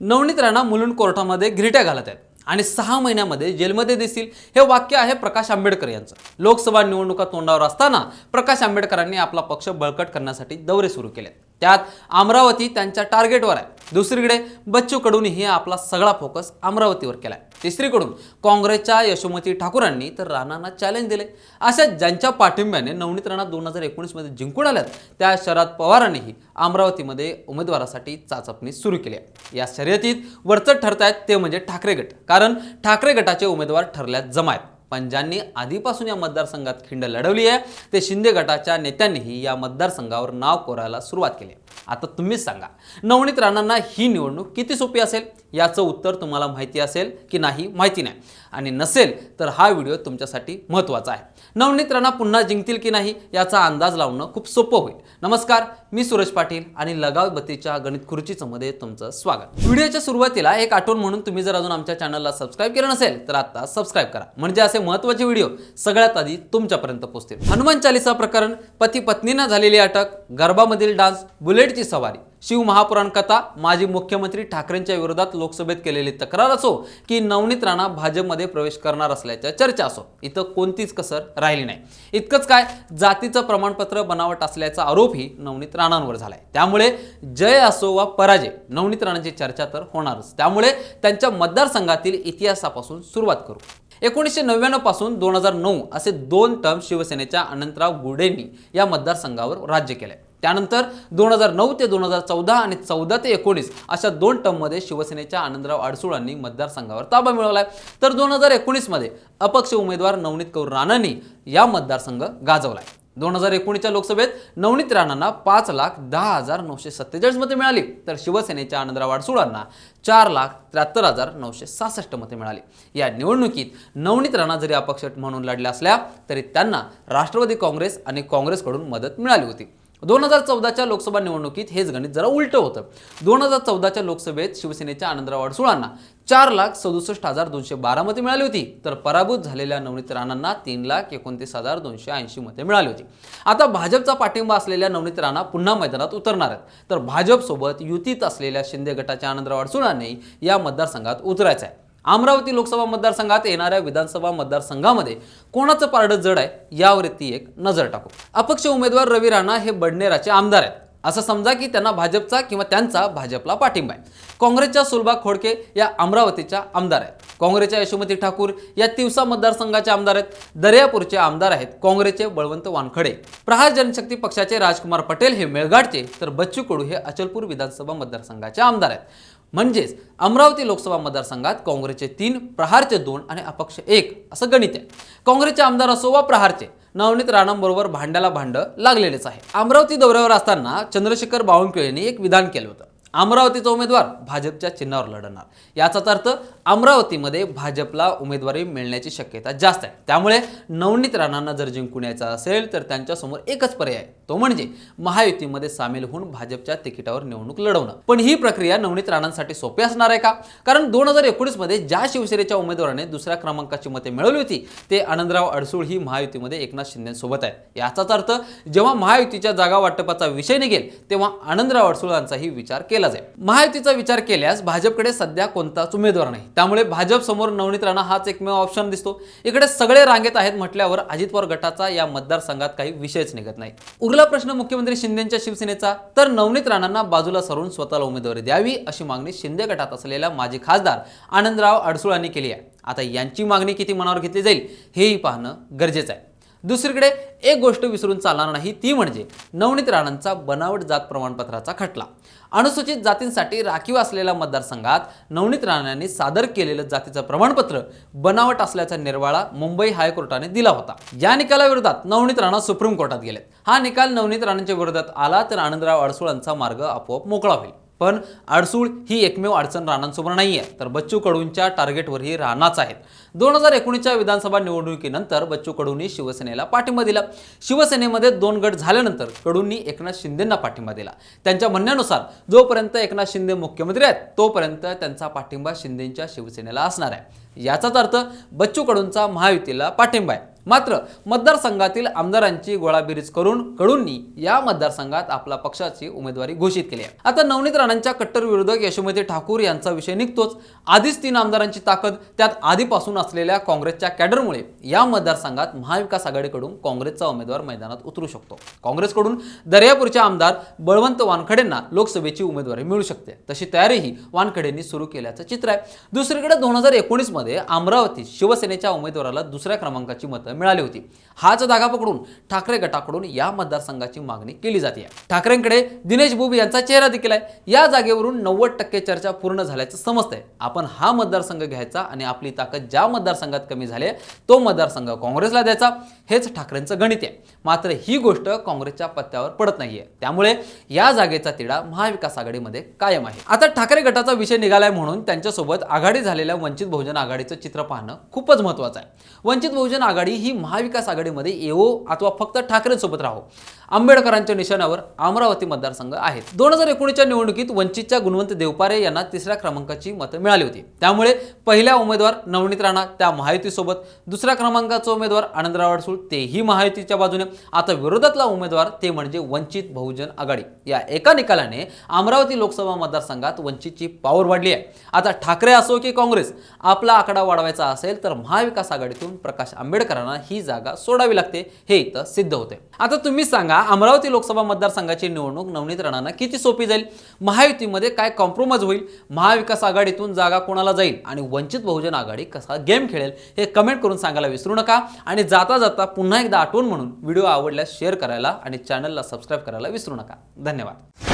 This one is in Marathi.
नवनीत राणा मुलुंड कोर्टामध्ये घिरट्या घालत आहेत. आणि सहा महिन्यामध्ये जेलमध्ये दिसतील. हे वाक्य आहे प्रकाश आंबेडकर यांचं. लोकसभा निवडणुका तोंडावर असताना प्रकाश आंबेडकरांनी आपला पक्ष बळकट करण्यासाठी दौरे सुरू केले त्यात अमरावती त्यांच्या टार्गेटवर आहे. दुसरीकडे बच्चू कडूनही आपला सगळा फोकस अमरावतीवर केलाय. तिसरीकडून काँग्रेसच्या यशोमती ठाकूरांनी तर राणांना चॅलेंज दिले. अशा ज्यांच्या पाठिंब्याने नवनीत राणा दोन हजार एकोणीसमध्ये जिंकून आल्यात त्या शरद पवारांनीही अमरावतीमध्ये उमेदवारासाठी चाचपणी सुरू केली आहे. या शर्यतीत वरचढ ठरतायत ते म्हणजे ठाकरे गट कारण ठाकरे गटाचे उमेदवार ठरल्यात जमायत. पण ज्यांनी आधीपासून या मतदारसंघात खिंड लढवली आहे ते शिंदे गटाच्या नेत्यांनीही या मतदारसंघावर नाव कोरायला सुरुवात केली आहे. आता तुम्हीच सांगा नवनीत राणांना ही निवडणूक किती सोपी असेल याचं उत्तर तुम्हाला माहिती असेल की नाही माहिती नाही. आणि नसेल तर हा व्हिडिओ तुमच्यासाठी महत्त्वाचा आहे. नवनीत राणा पुन्हा जिंकतील की नाही याचा अंदाज लावणं खूप सोपं होईल. नमस्कार मी सूरज पाटील आणि लगाव बत्तीच्या गणित खुर्चीचं मध्ये तुमचं स्वागत. व्हिडिओच्या सुरुवातीला एक आठवण म्हणून तुम्ही जर अजून आमच्या चॅनलला सबस्क्राईब केलं नसेल तर आता सबस्क्राईब करा. म्हणजे असे महत्त्वाचे व्हिडिओ सगळ्यात आधी तुमच्यापर्यंत पोहोचतील. हनुमान चालिसा प्रकरण पती पत्नीनं झालेली अटक गरबामधील डान्स बुलेटची सवारी. शिवमहापुराण कथा माजी मुख्यमंत्री ठाकरेंच्या विरोधात लोकसभेत केलेली तक्रार असो की नवनीत राणा भाजपमध्ये प्रवेश करणार असल्याच्या चर्चा असो इथं कोणतीच कसर राहिली नाही. इतकंच काय जातीचं प्रमाणपत्र बनावट असल्याचा आरोपही नवनीत राणांवर झालाय. त्यामुळे जय असो वा पराजय नवनीत राणांची चर्चा तर होणारच. त्यामुळे त्यांच्या मतदारसंघातील इतिहासापासून सुरुवात करू. एकोणीसशे नव्याण्णवपासून दोन हजार नऊ असे दोन टर्म शिवसेनेच्या अनंतराव गुडेंनी या मतदारसंघावर राज्य केलंय. त्यानंतर दोन हजार नऊ ते दोन हजार चौदा आणि चौदा ते एकोणीस अशा दोन टर्ममध्ये शिवसेनेच्या आनंदराव अडसुळांनी मतदारसंघावर ताबा मिळवला आहे तर दोन हजार एकोणीसमध्ये अपक्ष उमेदवार नवनीत कौर राणांनी या मतदारसंघ गाजवला आहे दोन हजार एकोणीसच्या लोकसभेत नवनीत राणांना पाच लाख दहा हजार नऊशे सत्तेचाळीस मते मिळाली. तर शिवसेनेच्या आनंदराव अडसुळांना चार लाख त्र्याहत्तर हजार नऊशे सहासष्ट मते मिळाली. या निवडणुकीत नवनीत राणा जरी अपक्ष म्हणून लढल्या असल्या तरी त्यांना राष्ट्रवादी काँग्रेस आणि काँग्रेसकडून मदत मिळाली होती. दोन हजार चौदाच्या लोकसभा निवडणुकीत हेच गणित जरा उलटं होतं. दोन हजार चौदाच्या लोकसभेत शिवसेनेच्या आनंदराव अडसुळांना चार लाख सदुसष्ट हजार दोनशे बारा मते मिळाली होती. तर पराभूत झालेल्या नवनीत राणांना तीन लाख एकोणतीस हजार दोनशे ऐंशी मते मिळाली होती. आता भाजपचा पाठिंबा असलेल्या नवनीत राणा पुन्हा मैदानात उतरणार आहेत. तर भाजपसोबत युतीत असलेल्या शिंदे गटाच्या आनंदराव अडसुळांनी या मतदारसंघात उतरायचं आहे अमरावती लोकसभा मतदारसंघात येणाऱ्या विधानसभा मतदारसंघामध्ये कोणाचं पारडं जड आहे यावर ती एक नजर टाकू. अपक्ष उमेदवार रवी राणा हे बडनेराचे आमदार आहेत. असं समजा की त्यांना भाजपचा किंवा त्यांचा भाजपला पाठिंबा आहे. काँग्रेसच्या सुलभा खोडके या अमरावतीच्या आमदार आहेत. काँग्रेसच्या यशोमती ठाकूर या तिवसा मतदारसंघाचे आमदार आहेत. दर्यापूरचे आमदार आहेत. काँग्रेसचे बळवंत वानखडे. प्रहार जनशक्ती पक्षाचे राजकुमार पटेल हे मेळघाटचे. तर बच्चू कडू हे अचलपूर विधानसभा मतदारसंघाचे आमदार आहेत. म्हणजेच अमरावती लोकसभा मतदारसंघात काँग्रेसचे तीन प्रहारचे दोन आणि अपक्ष एक असं गणित आहे. काँग्रेसचे आमदार असो वा प्रहारचे नवनीत राणांबरोबर भांड्याला भांड लागलेलेच आहे. अमरावती दौऱ्यावर असताना चंद्रशेखर बावनकुळे यांनी एक विधान केलं होतं. अमरावतीचा उमेदवार भाजपच्या चिन्हावर लढणार. याचाच अर्थ अमरावतीमध्ये भाजपला उमेदवारी मिळण्याची शक्यता जास्त आहे. त्यामुळे नवनीत राणांना जर जिंकून यायचं असेल तर त्यांच्यासमोर एकच पर्याय आहे. तो म्हणजे महायुतीमध्ये सामील होऊन भाजपच्या तिकिटावर निवडणूक लढवणं. पण ही प्रक्रिया नवनीत राणांसाठी सोपी असणार आहे का? कारण दोन हजार एकोणीसमध्ये ज्या शिवसेनेच्या उमेदवाराने दुसऱ्या क्रमांकाची मते मिळवली होती ते आनंदराव अडसूळ ही महायुतीमध्ये एकनाथ शिंदेसोबत आहे. याचाच अर्थ जेव्हा महायुतीच्या जागा वाटपाचा विषय निघेल तेव्हा आनंदराव अडसूळांचाही विचार केला जाईल महायुतीचा विचार केल्यास भाजपकडे सध्या कोणताच उमेदवार नाही. त्यामुळे भाजप समोर नवनीत राणा हाच एकमेव ऑप्शन दिसतो. इकडे सगळे रांगेत आहेत म्हटल्यावर अजित पवार गटाचा या मतदारसंघात काही विषयच निघत नाही. उरला प्रश्न मुख्यमंत्री शिंदेच्या शिवसेनेचा तर नवनीत राणांना बाजूला सरून स्वतःला उमेदवारी द्यावी अशी मागणी शिंदे गटात असलेल्या माजी खासदार आनंदराव अडसुळांनी केली आहे. आता यांची मागणी किती मनावर घेतली जाईल हेही पाहणं गरजेचं आहे. दुसरीकडे एक गोष्ट विसरून चालणार नाही ती म्हणजे नवनीत राणांचा बनावट जात प्रमाणपत्राचा खटला. अनुसूचित जातींसाठी राखीव असलेल्या मतदारसंघात नवनीत राणांनी सादर केलेलं जातीचं प्रमाणपत्र बनावट असल्याचा निर्वाळा मुंबई हायकोर्टाने दिला होता. या निकालाविरोधात नवनीत राणा सुप्रीम कोर्टात गेलेत. हा निकाल नवनीत राणांच्या विरोधात आला तर आनंदराव अडसुळांचा मार्ग आपोआप मोकळा होईल. पण अडसूळ ही एकमेव अडचण राणांसमोर नाही आहे तर बच्चू कडूंच्या टार्गेटवरही राणाच आहेत. दोन हजार एकोणीसच्या विधानसभा निवडणुकीनंतर बच्चू कडूंनी शिवसेनेला पाठिंबा दिला. शिवसेनेमध्ये दोन गट झाल्यानंतर कडूंनी एकनाथ शिंदेंना पाठिंबा दिला. त्यांच्या म्हणण्यानुसार जोपर्यंत एकनाथ शिंदे मुख्यमंत्री आहेत तोपर्यंत त्यांचा पाठिंबा शिंदेंच्या शिवसेनेला असणार आहे. याचाच अर्थ बच्चू कडूंचा महायुतीला पाठिंबा आहे. मात्र मतदारसंघातील आमदारांची गोळाबेरीज करून कडूंनी या मतदारसंघात आपला पक्षाची उमेदवारी घोषित केली आहे. आता नवनीत राणांच्या कट्टर विरोधक यशोमती ठाकूर यांचा विषय निघतोच. आधीच तीन आमदारांची ताकद त्यात आधीपासून असलेल्या काँग्रेसच्या कॅडरमुळे या मतदारसंघात महाविकास आघाडीकडून काँग्रेसचा उमेदवार मैदानात उतरू शकतो. काँग्रेसकडून दर्यापूरचे आमदार बळवंत वानखडेंना लोकसभेची उमेदवारी मिळू शकते. तशी तयारीही वानखडेंनी सुरू केल्याचं चित्र आहे. दुसरीकडे दोन हजार एकोणीसमध्ये अमरावती शिवसेनेच्या उमेदवाराला दुसऱ्या क्रमांकाची मतं मिळाली होती. हाच धागा पकडून ठाकरे गटाकडून या मतदारसंघाची मागणी केली जाते. ठाकरेंकडे दिनेश बुब यांचा चेहरा देखील आहे. या जागेवरून नव्वद टक्के चर्चा पूर्ण झाल्याचं समजतंय. आपण हा मतदारसंघ घ्यायचा आणि आपली ताकद ज्या मतदारसंघात कमी झाली आहे, तो मतदारसंघ काँग्रेसला द्यायचा. हेच ठाकरेंचं गणित आहे. मात्र ही गोष्ट काँग्रेसच्या पत्त्यावर पडत नाहीये. त्यामुळे या जागेचा तिढा महाविकास आघाडीमध्ये कायम आहे. आता ठाकरे गटाचा विषय निघालाय म्हणून त्यांच्यासोबत आघाडी झालेल्या वंचित बहुजन आघाडीचं चित्र पाहणं खूपच महत्त्वाचं आहे. वंचित बहुजन आघाडी ही महाविकास आघाडीमध्ये येवो अथवा फक्त ठाकरेंसोबत राहो. आंबेडकरांच्या निशाण्यावर अमरावती मतदारसंघ आहेत. दोन हजार एकोणीसच्या निवडणुकीत वंचितच्या गुणवंत देवपारे यांना तिसऱ्या क्रमांकाची मतं मिळाली होती. त्यामुळे पहिल्या उमेदवार नवनीत राणा त्या महायुतीसोबत दुसऱ्या क्रमांकाचा उमेदवार आनंदराव अडसूळ तेही महायुतीच्या बाजूने. आता विरोधातला उमेदवार ते म्हणजे वंचित बहुजन आघाडी. या एका निकालाने अमरावती लोकसभा मतदारसंघात वंचितची पॉवर वाढली आहे. आता ठाकरे असो की काँग्रेस आपला आकडा वाढवायचा असेल तर महाविकास आघाडीतून प्रकाश आंबेडकरांना ही जागा सोडावी लागते हे इथं सिद्ध होते. आता तुम्ही सांगा अमरावती लोकसभा मतदारसंघाची निवडणूक नवनीत राणांना किती सोपी जाईल? महायुतीमध्ये काय कॉम्प्रोमाइज होईल? महाविकास आघाडीतून जागा कोणाला जाईल? आणि वंचित बहुजन आघाडी कसा गेम खेळेल? हे कमेंट करून सांगायला विसरू नका. आणि जाता जाता पुन्हा एकदा आठवण म्हणून व्हिडिओ आवडल्यास शेअर करायला आणि चॅनलला सबस्क्राईब करायला विसरू नका. धन्यवाद.